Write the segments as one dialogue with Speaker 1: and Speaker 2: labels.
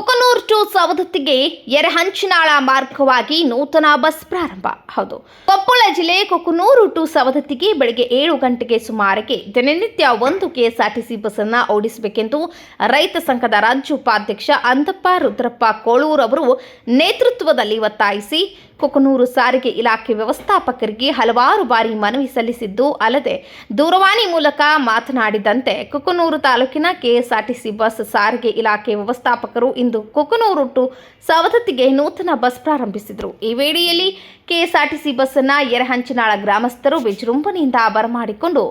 Speaker 1: ಕೊಕನೂರ್ to ಸವದತ್ತಿಗೆ Erehanchinal ಮಾರ್ಗವಾಗಿ ನೂತನ bus ಪ್ರಾರಂಭ. ಹೌದು. ಕೊಪ್ಪಳ ಜಿಲ್ಲೆ ಕೊಕನೂರು ಟು ಸವದತ್ತಿಗೆ ಬೆಳಗ್ಗೆ ಏಳು ಗಂಟೆಗೆ ಸುಮಾರಿಗೆ ದಿನನಿತ್ಯ ಒಂದು ಕೆಎಸ್ಆರ್ಟಿಸಿ ಬಸ್ ಅನ್ನ ಓಡಿಸಬೇಕೆಂದು ರೈತ ಸಂಘದ ರಾಜ್ಯ ಉಪಾಧ್ಯಕ್ಷ ಅಂದಪ್ಪ ರುದ್ರಪ್ಪ ಕೋಳೂರ್ ಅವರು ನೇತೃತ್ವದಲ್ಲಿ ಒತ್ತಾಯಿಸಿ ಕೊಕನೂರು ಸಾರಿಗೆ ಇಲಾಖೆ ವ್ಯವಸ್ಥಾಪಕರಿಗೆ ಹಲವಾರು ಬಾರಿ ಮನವಿ ಸಲ್ಲಿಸಿದ್ದು ಅಲ್ಲದೆ ದೂರವಾಣಿ ಮೂಲಕ ಮಾತನಾಡಿದಂತೆ ಕುಕನೂರು ತಾಲೂಕಿನ ಕೆಎಸ್ಆರ್ಟಿಸಿ ಬಸ್ ಸಾರಿಗೆ ಇಲಾಖೆ ವ್ಯವಸ್ಥಾಪಕರು ಇಂದು ಕುಕನೂರು ಟು ಸವದತ್ತಿಗೆ ನೂತನ ಬಸ್ ಪ್ರಾರಂಭಿಸಿದರು. ಈ ವೇಳೆಯಲ್ಲಿ ಕೆಎಸ್ಆರ್ಟಿಸಿ ಬಸ್ ಅನ್ನ ಯರಹಂಚಿನಾಳ ಗ್ರಾಮಸ್ಥರು ವಿಜೃಂಭಣೆಯಿಂದ ಬರಮಾಡಿಕೊಂಡು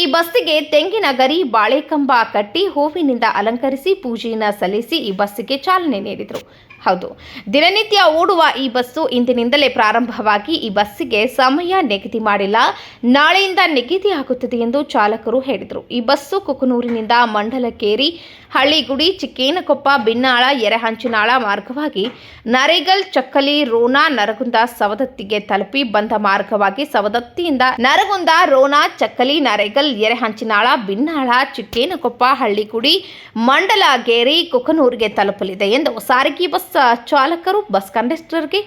Speaker 1: ಈ ಬಸ್ಸಿಗೆ ತೆಂಗಿನ ಗರಿ ಬಾಳೆಕಂಬ ಕಟ್ಟಿ ಹೂವಿನಿಂದ ಅಲಂಕರಿಸಿ ಪೂಜೆಯನ್ನು ಸಲ್ಲಿಸಿ ಈ ಬಸ್ಸಿಗೆ ಚಾಲನೆ ನೀಡಿದರು. ಹೌದು, ದಿನನಿತ್ಯ ಓಡುವ ಈ ಬಸ್ಸು ಇಂದಿನಿಂದಲೇ ಪ್ರಾರಂಭವಾಗಿ ಈ ಬಸ್ಸಿಗೆ ಸಮಯ ನಿಗದಿ ಮಾಡಿಲ್ಲ. ನಾಳೆಯಿಂದ ನಿಗದಿ ಆಗುತ್ತದೆ ಎಂದು ಚಾಲಕರು ಹೇಳಿದರು. ಈ ಬಸ್ಸು ಕುಕನೂರಿನಿಂದ ಮಂಡಲಕೇರಿ, ಹಳ್ಳಿಗುಡಿ, ಚಿಕ್ಕೇನಕೊಪ್ಪ, ಬಿನ್ನಾಳ ಎರೆಹಂಚಿನಾಳ ಮಾರ್ಗವಾಗಿ ನರೇಗಲ್, ಚಕ್ಕಲಿ ರೋನಾ ನರಗುಂದ ಸವದತ್ತಿಗೆ ತಲುಪಿ ಬಂದ ಮಾರ್ಗವಾಗಿ ಸವದತ್ತಿಯಿಂದ ನರಗುಂದ ರೋನಾ ಚಕ್ಕಲಿ, ನರೇಗಲ್ ಎರೆಹಂಚಿನಾಳ ಬಿನ್ನಾಳ, ಚಿಕ್ಕೇನಕೊಪ್ಪ, ಹಳ್ಳಿಗುಡಿ ಮಂಡಲಗೇರಿ ಕುಕನೂರಿಗೆ ತಲುಪಲಿದೆ ಎಂದು ಸಾರಿಗೆ ಬಸ್ ಚಾಲಕರು, ಬಸ್ ಕಂಡಕ್ಟರ್ಗೆ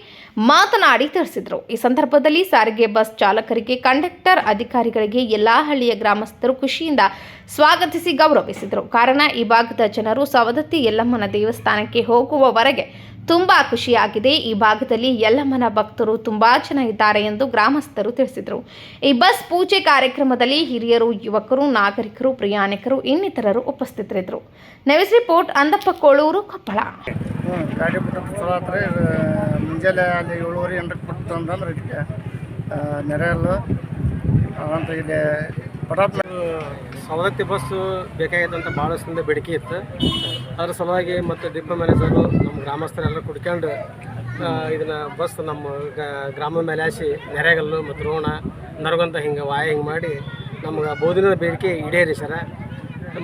Speaker 1: ಮಾತನಾಡಿ ತಿಳಿಸಿದರು. ಈ ಸಂದರ್ಭದಲ್ಲಿ ಸಾರಿಗೆ ಬಸ್ ಚಾಲಕರಿಗೆ, ಕಂಡಕ್ಟರ್ ಅಧಿಕಾರಿಗಳಿಗೆ, ಎಲ್ಲಾ ಹಳ್ಳಿಯ ಗ್ರಾಮಸ್ಥರು ಖುಷಿಯಿಂದ ಸ್ವಾಗತಿಸಿ ಗೌರವಿಸಿದರು. ಕಾರಣ, ಈ ಭಾಗದ ಜನರು ಸವದತ್ತಿ ಯಲ್ಲಮ್ಮನ ದೇವಸ್ಥಾನಕ್ಕೆ ಹೋಗುವವರೆಗೆ ತುಂಬಾ ಖುಷಿಯಾಗಿದೆ. ಈ ಭಾಗದಲ್ಲಿ ಯಲ್ಲಮ್ಮನ ಭಕ್ತರು ತುಂಬಾ ಚೆನ್ನಾಗಿದ್ದಾರೆ ಇದ್ದಾರೆ ಎಂದು ಗ್ರಾಮಸ್ಥರು ತಿಳಿಸಿದರು. ಈ ಬಸ್ ಪೂಜೆ ಕಾರ್ಯಕ್ರಮದಲ್ಲಿ ಹಿರಿಯರು ಯುವಕರು ನಾಗರಿಕರು ಪ್ರಯಾಣಿಕರು ಇನ್ನಿತರರು ಉಪಸ್ಥಿತರಿದ್ದರು. ನೆವಿಸ್ ರಿಪೋರ್ಟ್ ಅಂದಪ್ಪ ಕೋಳೂರು ಕೊಪ್ಪಳ
Speaker 2: ಮುಂಜಾನೆ ಅಲ್ಲಿ ಏಳುವರೆ ಎಂಟಕ್ಕೆ ಬಿಟ್ಟು ಅಂತಂದ್ರೆ ಇದಕ್ಕೆ ನೆರೆಯಲ್ಲು. ಅಂತ ಇಲ್ಲಿ ಪಟಾಪ್
Speaker 3: ಸವದತ್ತಿ ಬಸ್ಸು ಬೇಕಾಗಿತ್ತು ಅಂತ ಭಾಳ ದಿವಸದಿಂದ ಬೇಡಿಕೆ ಇತ್ತು. ಅದ್ರ ಸಲುವಾಗಿ ಮತ್ತು ಡಿಪೋ ಮ್ಯಾನೇಜರು ನಮ್ಮ ಗ್ರಾಮಸ್ಥರೆಲ್ಲ ಕುಡ್ಕೊಂಡು ಇದನ್ನು ಬಸ್ ನಮ್ಮ ಗ್ರಾಮ ಮೇಲೆ ಹಾಸಿ, ನೆರೆಗಲ್ಲು ಮತ್ತು ರೋಣ, ನರಗಂತ ಹಿಂಗೆ ವಾಯ ಹಿಂಗೆ ಮಾಡಿ ನಮ್ಗೆ ಬೋಧಿನ ಬೇಡಿಕೆ ಈಡೇರಿ ಸರ.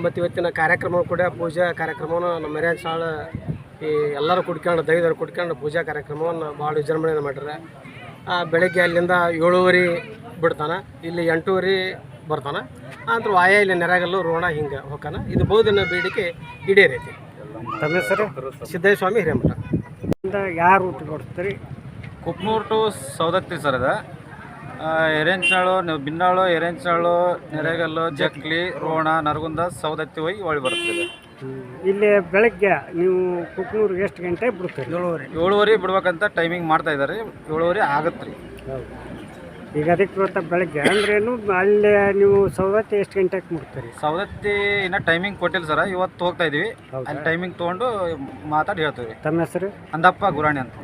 Speaker 3: ಮತ್ತು ಇವತ್ತಿನ ಕಾರ್ಯಕ್ರಮ ಕೂಡ ಪೂಜಾ ಕಾರ್ಯಕ್ರಮವನ್ನು ನಮ್ಮ ಮರ್ಯಾದ ಶಾಳ ಈ ಎಲ್ಲರೂ ಕುಡ್ಕೊಂಡು ದೈವರು ಕುಡ್ಕೊಂಡು ಪೂಜಾ ಕಾರ್ಯಕ್ರಮವನ್ನು ಭಾಳ ವಿಜೃಂಭಣೆಯನ್ನು ಮಾಡ್ಯಾರ. ಬೆಳಗ್ಗೆ ಅಲ್ಲಿಂದ ಏಳುವರೆ ಬಿಡ್ತಾನೆ, ಇಲ್ಲಿ ಎಂಟೂವರೆ ಬರ್ತಾನೆ. ಆದ್ರೆ ವಾಯ ಇಲ್ಲಿ ನೆರಗಲ್ಲು, ರೋಣ ಹಿಂಗೆ ಹೋಗ್ತಾನೆ. ಇದು ಬೋಧಿನ ಬೇಡಿಕೆ ಈಡೇರೈತಿ.
Speaker 2: ತಮ್ಮ ಹೆಸರು
Speaker 3: ಸ್ವಾಮಿ ಹಿರೇಮಠ.
Speaker 2: ಯಾರು ಊಟ ಕೊಡ್ತೀರಿ?
Speaker 4: ಕುಪ್ನೂರ್ ಟು ಸೌದತ್ತಿ ಸರ್ ಅದ. ಎರೆಂಚಾಳು ನೀವು ಬಿನ್ನಾಳು ಎರೆಂಚಾಳು ನೆರೆಗಲ್ಲು ಜಕ್ಲಿ ರೋಣ ನರಗುಂದ ಸೌದತ್ತಿ ಹೋಗಿ ಒಳ್ಳೆ ಬರ್ತದೆ
Speaker 2: ಇಲ್ಲಿ ಬೆಳಗ್ಗೆ ನೀವು ಕುಕ್ನೂರಿಗೆ ಎಷ್ಟು ಗಂಟೆ ಬಿಡ್ತೀರಿ? ಏಳುವರೆ.
Speaker 4: ಏಳುವರೆ ಬಿಡ್ಬೇಕಂತ ಟೈಮಿಂಗ್ ಮಾಡ್ತಾ ಇದ್ದಾರೆ ಏಳುವರೆ ಆಗತ್ತೆ ರೀ.
Speaker 2: ಈಗ ಅದಕ್ಕೆ ಇವತ್ತು ಬೆಳಗ್ಗೆ ಅಂದ್ರೇನು ಅಲ್ಲಿ ನೀವು ಸವದತ್ತಿ ಎಷ್ಟು ಗಂಟೆಗೆ ಮುಟ್ತೀರಿ?
Speaker 4: ಸವದತ್ತಿ ಇನ್ನ ಟೈಮಿಂಗ್ ಕೊಟ್ಟಿಲ್ಲ ಸರ್ ಇವತ್ತು ಹೋಗ್ತಾ ಇದೀವಿ? ಅಲ್ಲಿ ಟೈಮಿಂಗ್ ತೊಗೊಂಡು ಮಾತಾಡಿ ಹೇಳ್ತೀವಿ.
Speaker 2: ತಮ್ಮ ಹೆಸರು?
Speaker 4: ಅಂದಪ್ಪ ಗುರಾಣಿ ಅಂತ.